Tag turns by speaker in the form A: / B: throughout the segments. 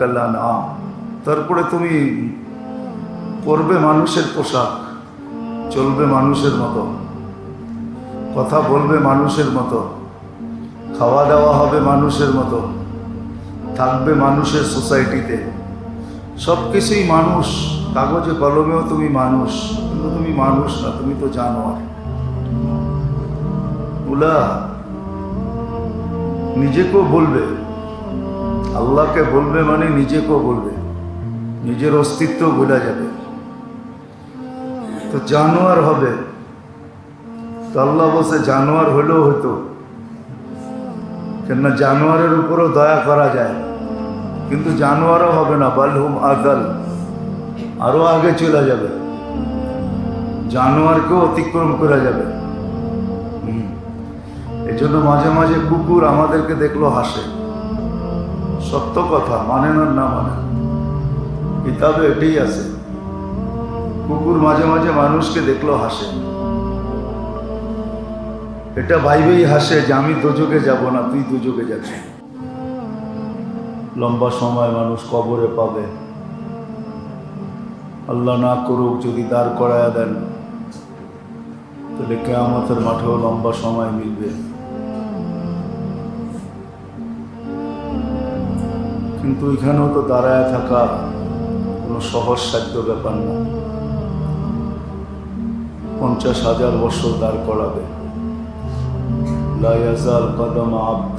A: কাল্লান আম তারপরে তুমি পরবে মানুষের পোশাক, চলবে মানুষের মতো, কথা বলবে মানুষের মতো, খাওয়া দাওয়া হবে মানুষের মতো, থাকবে মানুষের সোসাইটিতে। সব কিছুই মানুষ, কাগজে কলমেও তুমি মানুষ, কিন্তু তুমি মানুষ না, তুমি তো জানোয়ার। উলা নিজেকেও বলবে আল্লাহকে বলবে মানে নিজেকেও বলবে। নিজের অস্তিত্ব বোঝা যাবে। তো জানোয়ার হবে। তো আল্লাহ বসে জানোয়ার হলেও হতো। কেননা জানোয়ারের উপরও দয়া করা যায়। কিন্তু জানোয়ারও হবে না। বালহুম আদাল। আরও আগে চলে যাবে। জানোয়ারকেও অতিক্রম করা যাবে। হুম। এই জন্য মাঝে মাঝে কুকুর আমাদেরকে দেখল হাসে। সত্য কথা মানে না না মানে। কিতাবে এটাই আছে। কুকুর মাঝে মাঝে মানুষকে দেখল হাসে। এটা ভাইবেই হাসে যে আমি দুযোগে যাব না, তুই দুযোগে যাবি। লম্বা সময় মানুষ কবরে পাবে। আল্লাহ না করুক যদি দাঁড় করায় দেন, তাহলে কেয়ামতের মাঠেও লম্বা সময় মিলবে। কিন্তু এখানেও তো দাঁড়ায় থাকা কোনো সহজ সাধ্য ব্যাপার না। পঞ্চাশ হাজার বছর দাঁড় করাবে। লা ইয়াজাল কদম আব্দ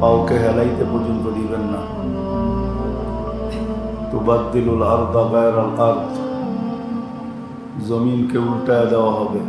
A: পাওকে হেলাইতে পর্যন্ত দিবেন না। তো তুবাদ্দিলুল আরদা গায়রাল আর্দ। জমিনকে উল্টায় দেওয়া হবে।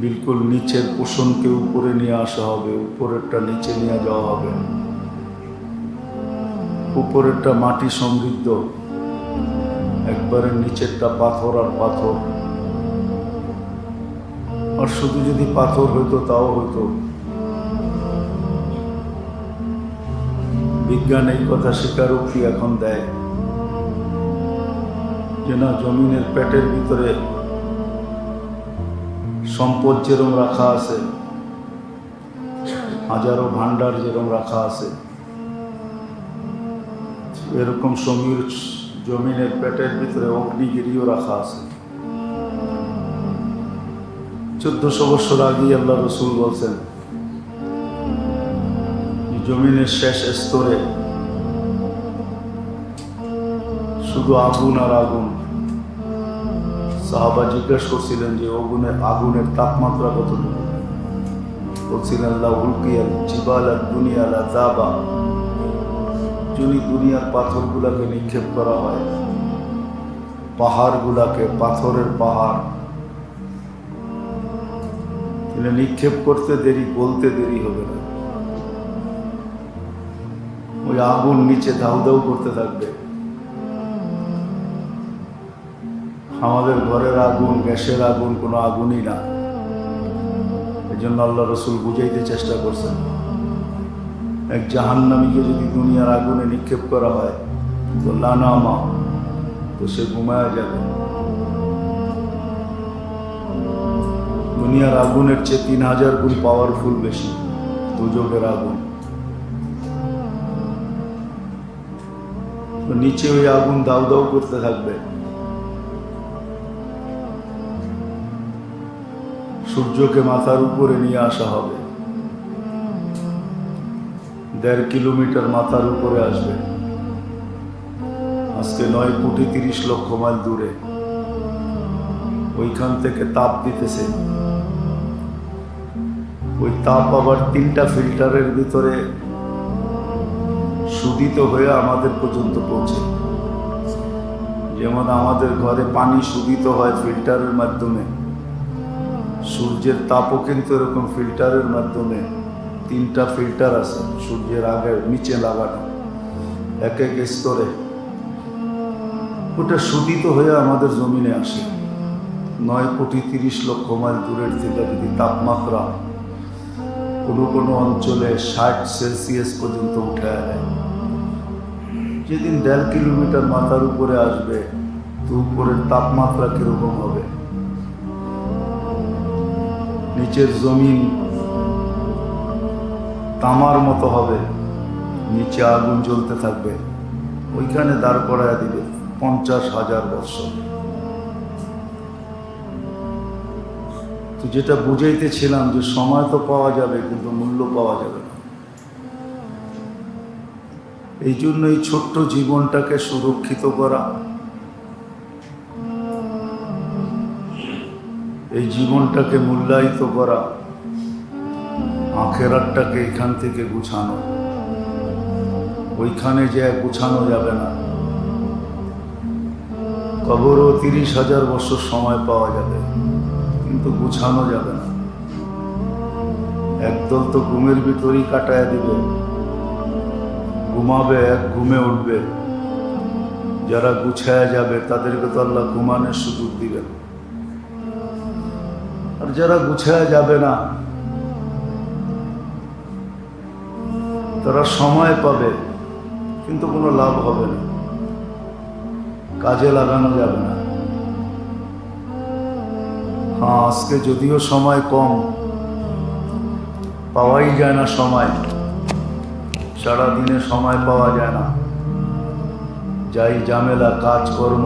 A: বিলকুল নিচের পোষণকে উপরে নিয়ে আসা হবে, উপরেরটা নিচে নিয়ে যাওয়া হবে। উপরেরটা মাটি সমৃদ্ধ, একবারে নিচেরটা পাথর আর পাথর। আর শুধু যদি পাথর হইতো, তাও হইতো। বিজ্ঞান এই কথা স্বীকারোক্তি এখন দেয় যে না, জমিনের পেটের ভিতরে সম্পদ যেরম রাখা আছে, হাজারো ভান্ডার যেরম রাখা আছে, এরকম সমীর জমিনের পেটের ভিতরে অগ্নিগিরিও রাখা আছে। চোদ্দশো বছর আগেই আল্লাহ রসুল বলছেন, জমিনের শেষ স্তরে শুধু আগুন আর আগুন। সাহাবা জিজ্ঞেস করছিলেন যে, আগুনের আগুনের তাপমাত্রা কতটুকু? বলছিলেন আল্লাহ উল্কিয়াল জিবাল আর দুনিয়াল জাবা যদি দুনিয়ার পাথরগুলাকে নিক্ষেপ করা হয়, পাহাড়গুলাকে, পাথরের পাহাড়, তাহলে নিক্ষেপ করতে দেরি, বলতে দেরি হবে না। ওই আগুন নিচে দাউ দাউ করতে থাকবে। আমাদের ঘরের আগুন, গ্যাসের আগুন, কোনো আগুনই না। এই জন্য আল্লাহ রসুল বুঝাইতে চেষ্টা করছেন। এক জাহান্নামীকে যদি দুনিয়ার আগুনে নিক্ষেপ করা হয়, তো লানা মা, তো সে ঘুমায়া যাবে। দুনিয়ার আগুনের চেয়ে তিন হাজার গুণ পাওয়ারফুল বেশি দুযোগের আগুন। নিচে ওই আগুন দাউ দাউ করতে থাকবে। সূর্যকে মাথার উপরে নিয়ে আসা হবে। দেড় কিলোমিটার মাথার উপরে আসবে। আজকে নয় কোটি তিরিশ লক্ষ মাইল দূরে। ওইখান থেকে তাপ দিতেছে। ওই তাপ আবার তিনটা ফিল্টারের ভিতরে সুদিত হয়ে আমাদের পর্যন্ত পৌঁছে। যেমন আমাদের ঘরে পানি সুদিত হয় ফিল্টারের মাধ্যমে। সূর্যের তাপও কিন্তু এরকম ফিল্টারের মাধ্যমে তিনটা ফিল্টার আছে, সূর্যের আগে নিচে লাগানো, এক এক স্তরে। ওটা সুদিত হয়ে আমাদের জমিনে আসে। নয় কোটি তিরিশ লক্ষ মাইল দূরের থেকে যদি তাপমাত্রা কোনো কোনো অঞ্চলে ষাট সেলসিয়াস পর্যন্ত উঠে দেয় যেদিন দেড় কিলোমিটার মাথার উপরে আসবে তো উপরের তাপমাত্রা কীরকম হবে? নিচের জমিন তামার মতো হবে। নিচে আগুন জ্বলতে থাকবে। ওইখানে দাঁড় করায় দিবে পঞ্চাশ হাজার বছর তো যেটা বুঝাইতেছিলাম যে সময় তো পাওয়া যাবে, কিন্তু মূল্য পাওয়া যাবে না। এই জন্য এই ছোট্ট জীবনটাকে সুরক্ষিত করা এই জীবনটাকে মূল্যায়িত করা, আখেরাতটাকে এখান থেকে গুছানো। ওইখানে যে গুছানো যাবে না। কবরও তিরিশ হাজার বছর সময় পাওয়া যাবে, কিন্তু গুছানো যাবে না। একদল তো ঘুমের ভিতরেই কাটায় দিবে। ঘুমাবে এক, ঘুমে উঠবে। যারা গুছায়া যাবে, তাদেরকে তো আল্লাহ ঘুমানোর সুযোগ দিবেন। যারা গুছায় যাবে না, তারা সময় পাবে, কিন্তু কোনো লাভ হবে না। কাজে লাগানো যাবে না। হ্যাঁ আজকে যদিও সময় কম, পাওয়াই যায় না সময়। সারাদিনে সময় পাওয়া যায় না। যাই ঝামেলা, কাজকর্ম,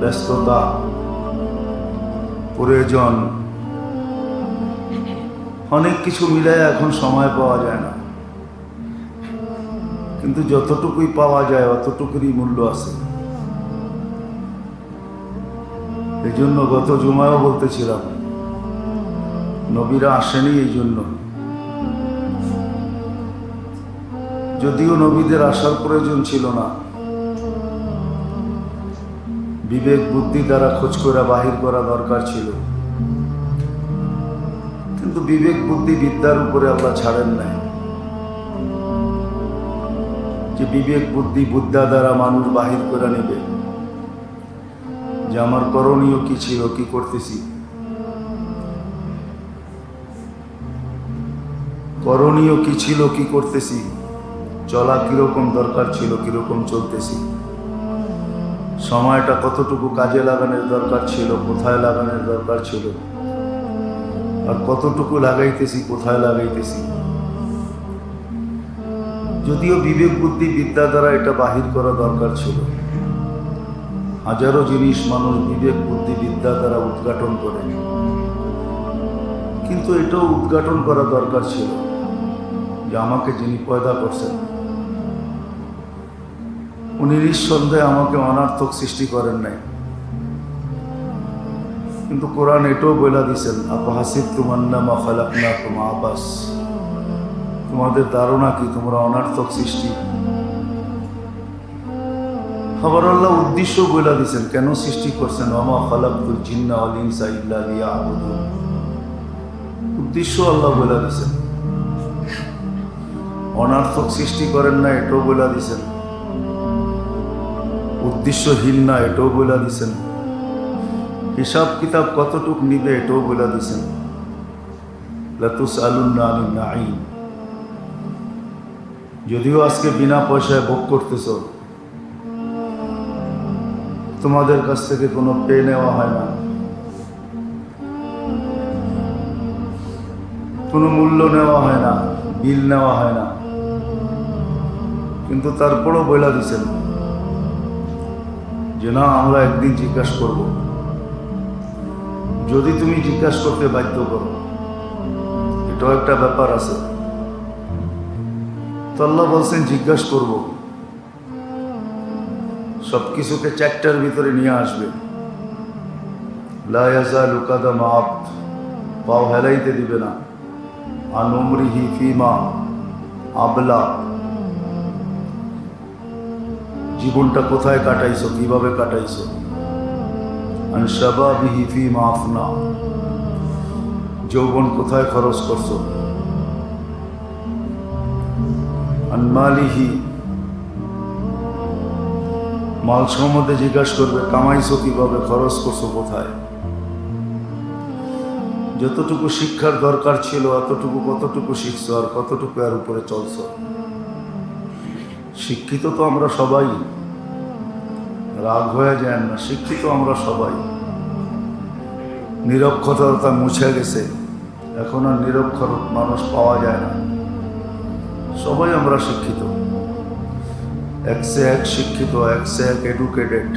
A: ব্যস্ততা প্রয়োজন অনেক কিছু মিলাই এখন সময় পাওয়া যায় না। কিন্তু যতটুকুই পাওয়া যায়, অতটুকুরই মূল্য আছে। এই জন্য গত জুমায়ও বলতেছিলাম, নবীরা আসেনি এই জন্য যদিও নবীদের আসার প্রয়োজন ছিল না বিবেক, বুদ্ধি দ্বারা খোঁজ করা বাহির করা দরকার ছিল। কিন্তু বিবেক, বুদ্ধি, বিদ্যার উপরে আল্লাহ ছাড়েন নাই। যে বিবেক, বুদ্ধি, বুদ্ধা দ্বারা মানুষ বাহির করে নেবে। যে আমার করণীয় কি ছিল, কি করতেছি? করণীয় কি ছিল, কি করতেছি? চলা কীরকম দরকার ছিল, কীরকম চলতেছি? সময়টা কতটুকু কাজে লাগানোর দরকার ছিল, কোথায় লাগানোর দরকার ছিল? আর কতটুকু লাগাইতেছি, কোথায় লাগাইতেছি? যদিও বিবেক, বুদ্ধি, বিদ্যা দ্বারা এটা বাহির করা দরকার ছিল। হাজারো জিনিস মানুষ বিবেক, বুদ্ধি, বিদ্যা দ্বারা উদ্ঘাটন করে। কিন্তু এটাও উদ্ঘাটন করা দরকার ছিল যে আমাকে যিনি পয়দা করছেন উনি নিঃসন্দেহে আমাকে অনার্থক সৃষ্টি করেন নাই। কিন্তু কোরআন এটাও বলে দিছেন আপাহাসিব তুমান্নামা না তোমা আবাস। তোমাদের ধারণা কি? তোমরা অনার্থক সৃষ্টি? আবার আল্লাহ উদ্দেশ্য বলে দিছেন, কেন সৃষ্টি করছেন? আমা খালাকুল জিন্না আল ইনসা ইল্লা লিয়াবুদুন। উদ্দেশ্য আল্লাহ বলে দিছেন। অনার্থক সৃষ্টি করেন না এটাও বলে দিছেন। উদ্দেশ্যহীন না, এটাও বলে দিছেন। হিসাব কিতাব কতটুক নিবে, এটাও বলে দিছেন। লাতুস যদিও আজকে বিনা পয়সায় ভোগ করতেছ, তোমাদের কাছ থেকে কোনো পে নেওয়া হয় না। কোনো মূল্য নেওয়া হয় না, বিল নেওয়া হয় না। কিন্তু তারপরও বইলা দিছেন। যে না আমরা একদিন জিজ্ঞাসা করব। যদি তুমি জিজ্ঞাসা করতে বাধ্য করো, এটাও একটা ব্যাপার আছে। তো আল্লাহ বলছেন, জিজ্ঞাসা করব। সব কিছুকে চ্যাপ্টার ভিতরে নিয়ে আসবে। লায়াজা লুকাদা মাপ পাও হেলাইতে দিবে না। আনুমরিহি ফিমা আবলা। জীবনটা কোথায় কাটাইছো? কীভাবে কাটাইছো? ফিমা আফনা। যৌবন কোথায় খরচ করছ? মাল সম্বন্ধে জিজ্ঞাসা করবে, কামাইছো কীভাবে? খরচ করছ কোথায়? যতটুকু শিক্ষার দরকার ছিল অতটুকু কতটুকু শিখছো আর কতটুকু এর উপরে চলছো? শিক্ষিত তো আমরা সবাই। রাগ হয়ে যায় না, শিক্ষিত আমরা সবাই। নিরক্ষরতা মুছে গেছে, এখন আর নিরক্ষর মানুষ পাওয়া যায় না। সবাই আমরা শিক্ষিত। একসে এক শিক্ষিত একসে এক এডুকেটেড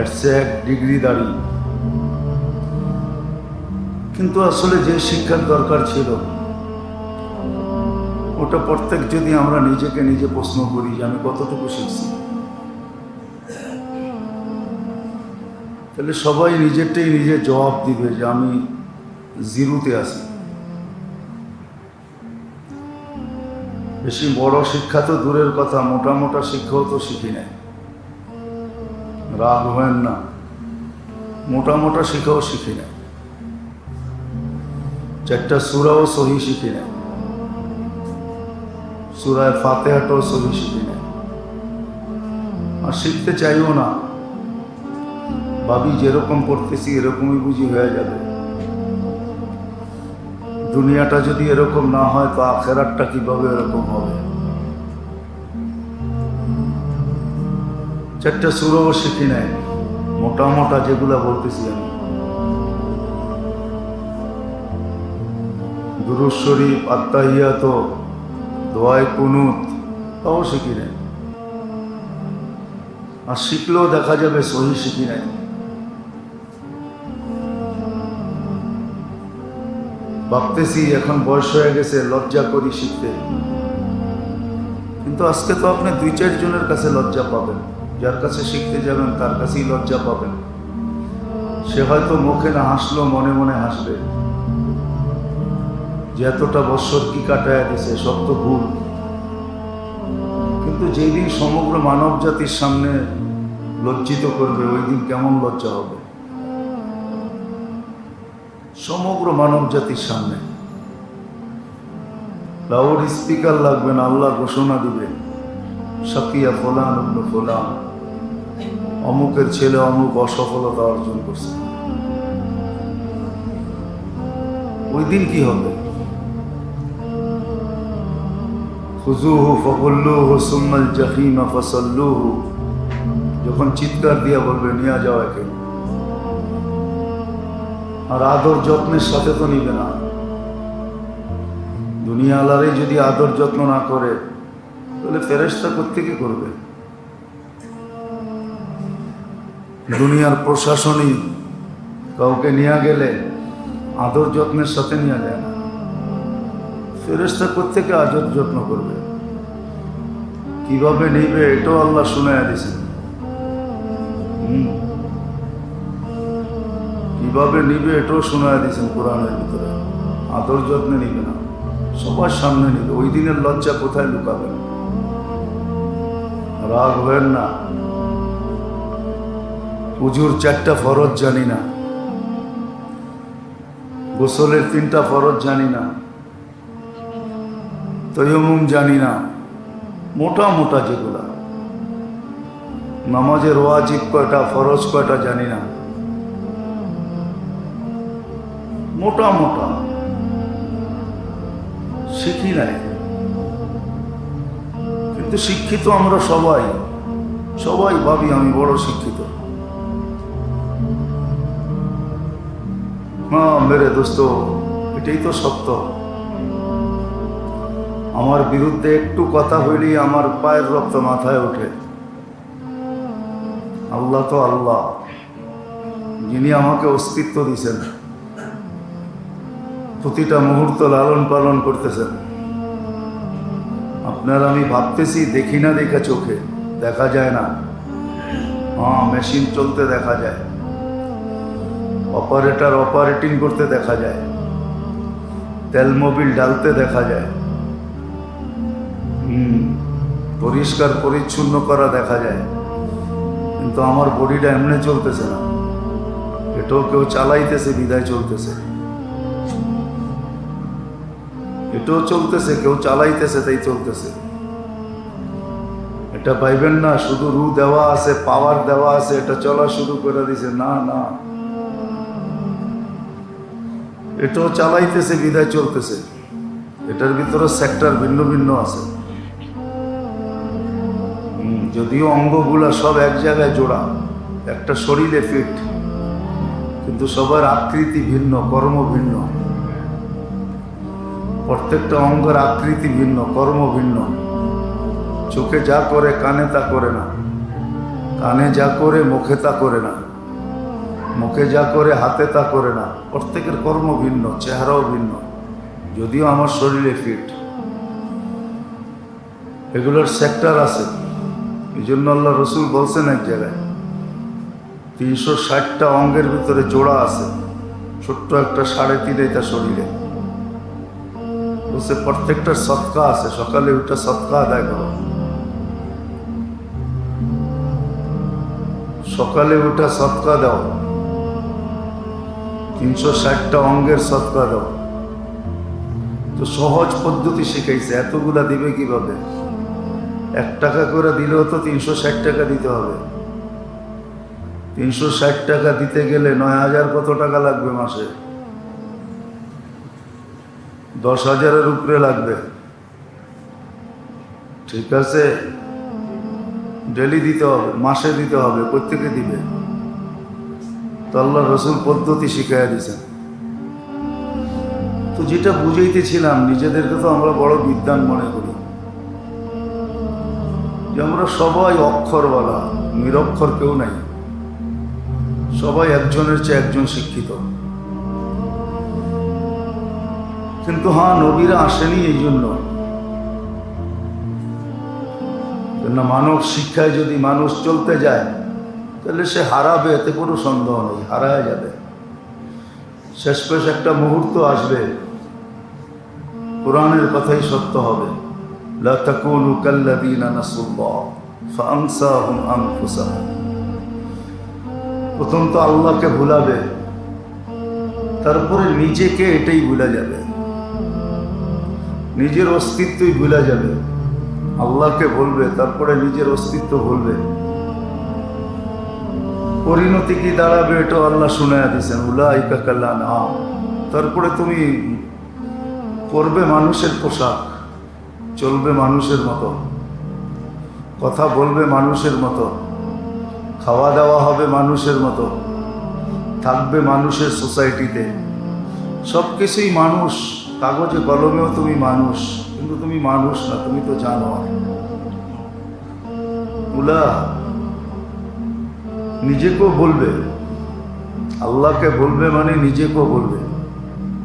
A: একসে এক ডিগ্রিদারি কিন্তু আসলে যে শিক্ষার দরকার ছিল ওটা প্রত্যেক যদি আমরা নিজেকে নিজে প্রশ্ন করি যে আমি কতটুকু শিখছি। তাহলে সবাই নিজেরটাই নিজে জবাব দিবে যে আমি জিরোতে আছি। বেশি বড় শিক্ষা তো দূরের কথা, মোটা মোটা শিক্ষাও তো শিখি নাই। রাগ হবেন না। মোটা মোটা শিখাও শিখি নাই। চারটা সুরাও সহি শিখি নাই। সুরায় ফাতেহাটাও সহি শিখি নাই আর শিখতে চাইও না। ভাবি, যেরকম পড়তেছি, এরকমই বুঝি হয়ে যাবে। দুনিয়াটা যদি এরকম না হয়, তো আখেরাতটা কীভাবে এরকম হবে? চারটা সুরও শিখি নাই। মোটা মোটা যেগুলা বলতেছি আমি। দুরুজ শরীফ আত্মাহিয়াত দোয়াই কুনুত তাও শিখি নাই? আর শিখলেও দেখা যাবে সহি শিখি নাই। ভাবতেছি এখন বয়স হয়ে গেছে, লজ্জা করি শিখতে। কিন্তু আজকে তো আপনি দুই, চার জনের কাছে লজ্জা পাবেন। যার কাছে শিখতে যাবেন, তার কাছেই লজ্জা পাবেন। সে হয়তো মুখে না হাসলো মনে মনে হাসবে। যে এতটা বৎসর কি কাটায় দিছে, সব তো ভুল। কিন্তু যেই দিন সমগ্র মানব জাতির সামনে লজ্জিত করবে ওই দিন কেমন লজ্জা হবে? সমগ্র মানব জাতির সামনে। লাউড স্পিকার লাগবে না আল্লাহ ঘোষণা দিবে সাকিয়া ফোলান অন্য ফোলান, অমুকের ছেলে অমুক অসফলতা অর্জন করছে। ওই দিন কি হবে? খুজুহু ফকুল্লুহু সুম্মাল জাহিমা ফসল্লুহু। যখন চিৎকার দিয়া বলবে, নিয়ে যাও একে। আর আদর যত্নের সাথে তো নিবে না। দুনিয়া আলারে যদি আদর যত্ন না করে, তাহলে ফেরেস্তা কোথেকে করবে? দুনিয়ার প্রশাসনই কাউকে নিয়ে গেলে আদর যত্নের সাথে নিয়ে যায় না। ফেরেস্তা কোথেকে আদর যত্ন করবে। কীভাবে নিবে এটাও আল্লাহ শুনে দিয়েছেন কীভাবে নিবে এটাও শোনা দিয়েছেন কোরআনের ভিতরে। আদর যত্নে নিবে না। সবার সামনে নিবে। ওই দিনের লজ্জা কোথায় লুকাবেন রাগ হবেন না। পুজোর চারটা ফরজ জানি না। গোসলের তিনটা ফরজ জানি না। তৈমুম জানি না। মোটা মোটা যেগুলা। নামাজের ওয়াজিব কয়টা, ফরজ কয়টা জানি না। মোটা মোটা। শিখি নাই। কিন্তু শিক্ষিত আমরা সবাই। সবাই ভাবি আমি বড় শিক্ষিত। হ্যাঁ মেরে দোস্ত, এটাই তো সত্য। আমার বিরুদ্ধে একটু কথা হইলেই আমার পায়ের রক্ত মাথায় ওঠে। আল্লাহ তো আল্লাহ, যিনি আমাকে অস্তিত্ব দিছেন। প্রতিটা মুহূর্ত লালন পালন করতেছেন। আপনার আমি ভাবতেছি দেখি না দেখা চোখে, দেখা যায় না। হ্যাঁ মেশিন চলতে দেখা যায়। অপারেটর অপারেটিং করতে দেখা যায়। তেল মোবিল ডালতে দেখা যায়। পরিষ্কার, পরিচ্ছন্ন করা দেখা যায়। কিন্তু আমার বডিটা এমনি চলতেছে না। এটাও কেউ চালাইতেছে, বিদায় চলতেছে। এটাও চলতেছে, কেউ চালাইতেছে, তাই চলতেছে। এটা পাইবেন না, শুধু রু দেওয়া আছে পাওয়ার দেওয়া আছে, এটা চলা শুরু করে দিছে। না না। এটাও চালাইতেছে, বিদায় চলতেছে। এটার ভিতরে সেক্টর ভিন্ন ভিন্ন আছে। যদিও অঙ্গগুলা সব এক জায়গায় জোড়া, একটা শরীরে ফিট কিন্তু সবার আকৃতি ভিন্ন, কর্ম ভিন্ন। প্রত্যেকটা অঙ্গের আকৃতি ভিন্ন, কর্ম ভিন্ন। চোখে যা করে, কানে তা করে না। কানে যা করে, মুখে তা করে না। মুখে যা করে, হাতে তা করে না। প্রত্যেকের কর্ম ভিন্ন, চেহারাও ভিন্ন। যদিও আমার শরীরে ফিট এগুলোর সেক্টর আছে। এই জন্য আল্লাহ রসুল বলছেন এক জায়গায়, তিনশো ষাটটা অঙ্গের ভিতরে জোড়া আছে, ছোট্ট একটা সাড়ে তিন এটা শরীরে। বলছে, প্রত্যেকটার সৎকা আছে, সকালে ওটা সৎকা আদায় করো। সকালে ওটা সৎকা দাও। তিনশো ষাটটা অঙ্গের সৎকা দাও। তো সহজ পদ্ধতি শিখাইছে, এতগুলা দিবে কীভাবে? এক টাকা করে দিলেও তো তিনশো ষাট টাকা দিতে হবে। তিনশো ষাট টাকা দিতে গেলে নয় হাজার কত টাকা লাগবে মাসে? দশ হাজারের উপরে লাগবে। ঠিক আছে? ডেলি দিতে হবে, মাসে দিতে হবে, প্রত্যেকে দিবে। তো আল্লাহ রসুল পদ্ধতি শিখাইয়া দিয়েছেন। তো যেটা বুঝাইতেছিলাম, নিজেদেরকে তো আমরা বড় বিদ্যান মনে করি। যে আমরা সবাই অক্ষরওয়ালা, নিরক্ষর কেউ নাই। সবাই একজনের চেয়ে একজন শিক্ষিত। কিন্তু হ্যাঁ নবীরা আসেনি এই জন্য। না মানব শিক্ষায় যদি মানুষ চলতে যায়, তাহলে সে হারাবে, এতে কোনো সন্দেহ নেই, হারায় যাবে। শেষ পেশ একটা মুহূর্ত আসবে, কোরআনের কথাই সত্য হবে। লা তাকুনু কাল্লাযীনা নাসুল্লাহ ফাআনসাহুম আনফুসাহুম প্রথম তো আল্লাহকে ভুলাবে, তারপরে নিজেকে এটাই ভুলা যাবে। নিজের অস্তিত্বই ভুলা যাবে। আল্লাহকে বলবে তারপরে নিজের অস্তিত্ব ভুলবে। পরিণতি কি দাঁড়াবে এটাও আল্লাহ শুনাইয়া দিয়েছেন, উলাইকা কাল্লা না তারপরে তুমি পরবে মানুষের পোশাক। চলবে মানুষের মতো। কথা বলবে মানুষের মতো। খাওয়া দাওয়া হবে মানুষের মতো। থাকবে মানুষের সোসাইটিতে। সব কিছুই মানুষ। কাগজে কলমেও তুমি মানুষ। কিন্তু তুমি মানুষ না, তুমি তো জানো উলা, নিজেকেও বলবে। আল্লাহকে বলবে মানে নিজেকেও বলবে।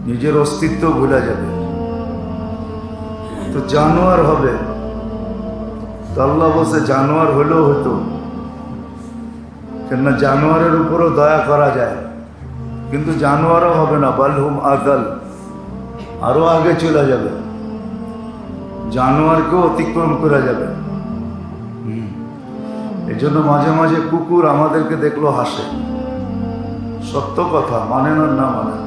A: নিজের অস্তিত্ব ভুলা যাবে। তো জানোয়ার হবে। তো আল্লাহ জানোয়ার হলেও হতো। কেননা জানোয়ারের উপরও দয়া করা যায়। কিন্তু জানোয়ারও হবে না। বালহুম আদাল আরও আগে চলে যাবে। জানোয়ারকেও অতিক্রম করা যাবে। এই জন্য মাঝে মাঝে কুকুর আমাদেরকে দেখল হাসে। সত্য কথা মানে না না মানে।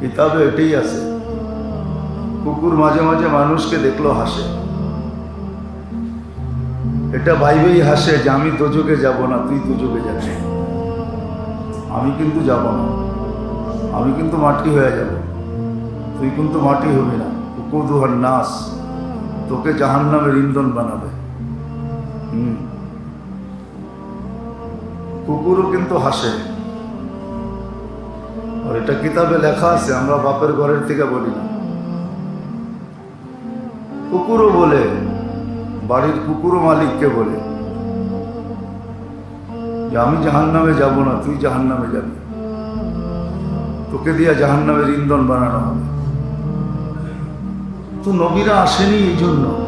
A: কিতাবে এটাই আছে। কুকুর মাঝে মাঝে মানুষকে দেখল হাসে। এটা ভাইবেই হাসে যে আমি দুযোগে যাব না, তুই দুযোগে যাবি। আমি কিন্তু যাব না। আমি কিন্তু মাটি হয়ে যাব। তুই কিন্তু মাটি হবি না। কুকুর দুহার নাস তোকে জাহান নামের ইন্ধন বানাবে। হুম। কুকুরও কিন্তু হাসে। আর এটা কিতাবে লেখা আছে, আমরা বাপের ঘরের থেকে বলি না। কুকুরও বলে, বাড়ির কুকুরও মালিককে বলে, যে আমি জাহান নামে যাব না, তুই জাহান নামে যাবি। তোকে দিয়া জাহান নামের ইন্ধন বানানো হবে। তো নবীরা আসেনি এই জন্য।